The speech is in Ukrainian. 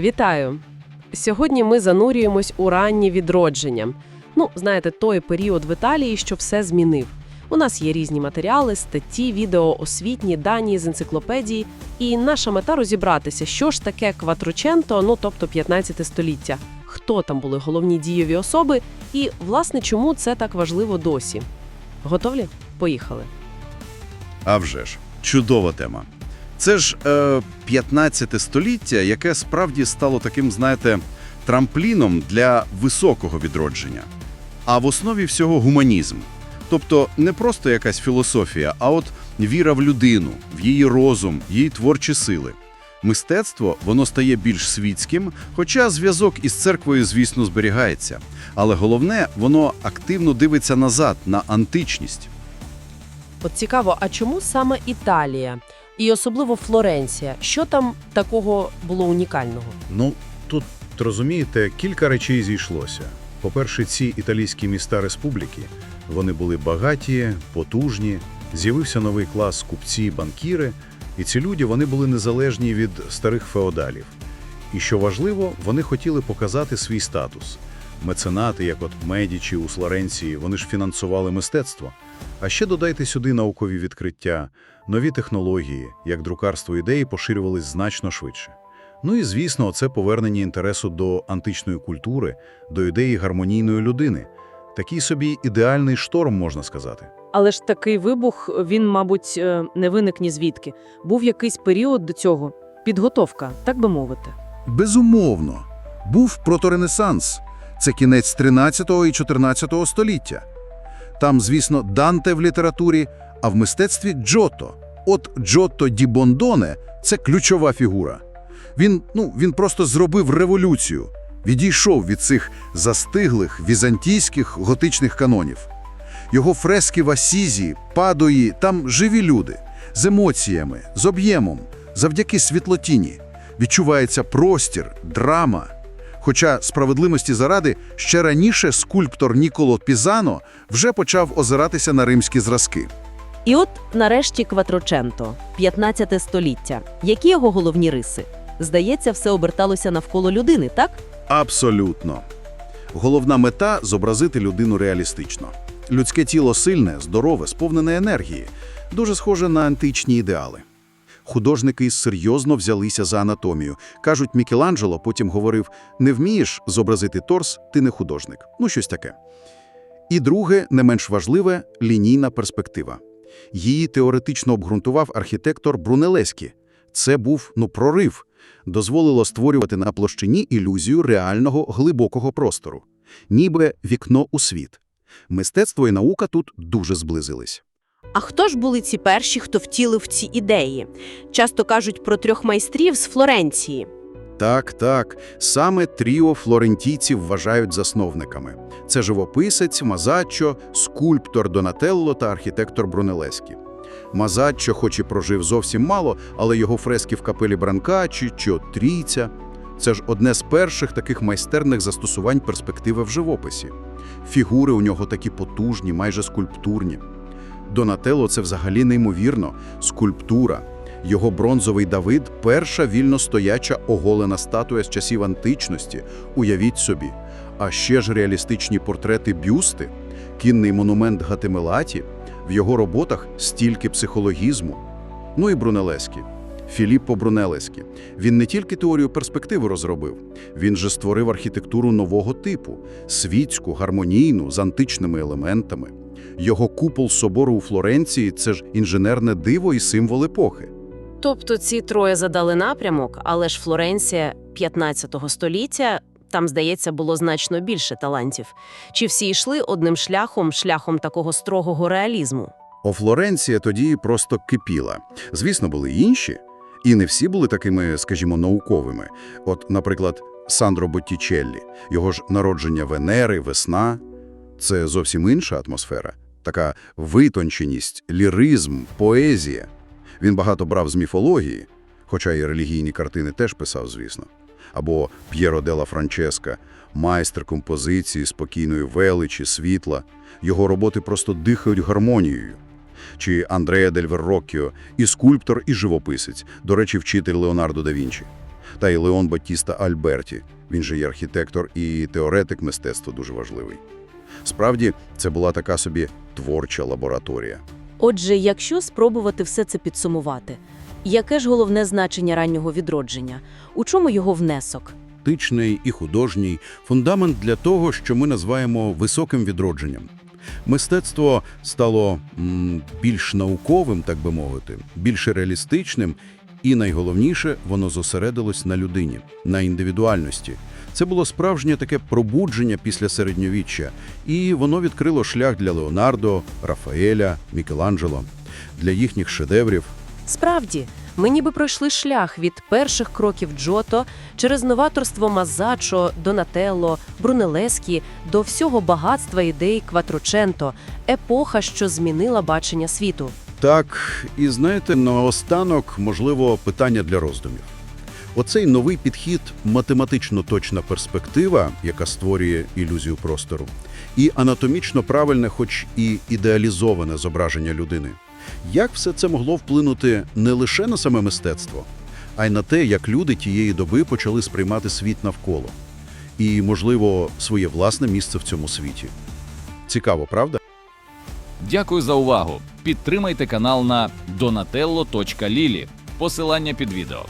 Вітаю! Сьогодні ми занурюємось у раннє відродження. Ну, знаєте, той період в Італії, що все змінив. У нас є різні матеріали, статті, відео, освітні, дані з енциклопедії. І наша мета розібратися, що ж таке Кватроченто, ну тобто 15 століття, хто там були головні дієві особи, і, власне, чому це так важливо досі. Готові? Поїхали. А вже ж, чудова тема. Це ж е, 15 століття, яке справді стало таким, знаєте, трампліном для високого відродження. А в основі всього гуманізм. Тобто не просто якась філософія, а от віра в людину, в її розум, її творчі сили. Мистецтво воно стає більш світським, хоча зв'язок із церквою, звісно, зберігається. Але головне, воно активно дивиться назад, на античність. От цікаво, а чому саме Італія? І особливо Флоренція. Що там такого було унікального? Ну, тут, розумієте, кілька речей зійшлося. По-перше, ці італійські міста республіки, вони були багаті, потужні, з'явився новий клас купці, банкіри, і ці люди, вони були незалежні від старих феодалів. І що важливо, вони хотіли показати свій статус. Меценати, як от Медічі у Флоренції, вони ж фінансували мистецтво. А ще додайте сюди наукові відкриття, нові технології, як друкарство ідеї поширювались значно швидше. Ну і, звісно, це повернення інтересу до античної культури, до ідеї гармонійної людини. Такий собі ідеальний шторм, можна сказати. Але ж такий вибух, він, мабуть, е, не виник ні звідки. Був якийсь період до цього. Підготовка, так би мовити. Безумовно. Був проторенесанс. Це кінець 13 і 14 століття. Там, звісно, Данте в літературі, а в мистецтві Джотто. От Джотто ді Бондоне – це ключова фігура. Він, ну, він просто зробив революцію, відійшов від цих застиглих візантійських готичних канонів. Його фрески в Асізі, Падої, там живі люди, з емоціями, з об'ємом, завдяки світлотіні. Відчувається простір, драма. Хоча справедливості заради ще раніше скульптор Ніколо Пізано вже почав озиратися на римські зразки. І от, нарешті, Кватроченто, 15 століття. Які його головні риси? Здається, все оберталося навколо людини, так? Абсолютно. Головна мета – зобразити людину реалістично. Людське тіло сильне, здорове, сповнене енергії, дуже схоже на античні ідеали. Художники серйозно взялися за анатомію. Кажуть, Мікеланджело потім говорив, не вмієш зобразити торс, ти не художник. Ну, щось таке. І друге, не менш важливе – лінійна перспектива. Її теоретично обґрунтував архітектор Брунелескі. Це був, ну, прорив. Дозволило створювати на площині ілюзію реального глибокого простору. Ніби вікно у світ. Мистецтво і наука тут дуже зблизились. А хто ж були ці перші, хто втілив ці ідеї? Часто кажуть про трьох майстрів з Флоренції. Так, так, саме тріо флорентійців вважають засновниками. Це живописець, Мазаччо, скульптор Донателло та архітектор Брунелескі. Мазаччо хоч і прожив зовсім мало, але його фрески в капелі Бранкачі чи Трійця – це ж одне з перших таких майстерних застосувань перспективи в живописі. Фігури у нього такі потужні, майже скульптурні. Донателло – це взагалі неймовірно. Скульптура. Його бронзовий Давид – перша вільно стояча оголена статуя з часів античності. Уявіть собі. А ще ж реалістичні портрети бюсти, кінний монумент Гатемелаті. В його роботах стільки психологізму. Ну і Брунелеський. Філіппо Брунелеський. Він не тільки теорію перспективи розробив, він же створив архітектуру нового типу – світську, гармонійну, з античними елементами. Його купол собору у Флоренції – це ж інженерне диво і символ епохи. Тобто ці троє задали напрямок, але ж Флоренція 15 століття, там, здається, було значно більше талантів. Чи всі йшли одним шляхом, шляхом такого строгого реалізму? О Флоренція тоді просто кипіла. Звісно, були інші, і не всі були такими, скажімо, науковими. От, наприклад, Сандро Боттічеллі, його ж народження Венери, весна – це зовсім інша атмосфера. Така витонченість, ліризм, поезія. Він багато брав з міфології, хоча і релігійні картини теж писав, звісно. Або П'єро делла Франческа, майстер композиції, спокійної величі, світла. Його роботи просто дихають гармонією. Чи Андреа дель Верроккіо, і скульптор, і живописець, до речі, вчитель Леонардо да Вінчі. та й Леон Батіста Альберті. Він же є архітектор і теоретик мистецтва дуже важливий. Справді, це була така собі творча лабораторія. Отже, якщо спробувати все це підсумувати, яке ж головне значення раннього відродження? У чому його внесок? Тичний і художній фундамент для того, що ми називаємо високим відродженням. Мистецтво стало м, більш науковим, так би мовити, більш реалістичним, і найголовніше, воно зосередилось на людині, на індивідуальності. Це було справжнє таке пробудження після середньовіччя, і воно відкрило шлях для Леонардо, Рафаеля, Мікеланджело, для їхніх шедеврів, Справді, ми ніби пройшли шлях від перших кроків Джото через новаторство Мазачо, Донателло, Брунелескі до всього багатства ідей Кватроченто, епоха, що змінила бачення світу. Так, і знаєте, наостанок, можливо, питання для роздумів. Оцей новий підхід математично точна перспектива, яка створює ілюзію простору, і анатомічно правильне, хоч і ідеалізоване зображення людини. Як все це могло вплинути не лише на саме мистецтво, а й на те, як люди тієї доби почали сприймати світ навколо, і, можливо, своє власне місце в цьому світі. Цікаво, правда? Дякую за увагу. Підтримайте канал на donatello.lili. Посилання під відео.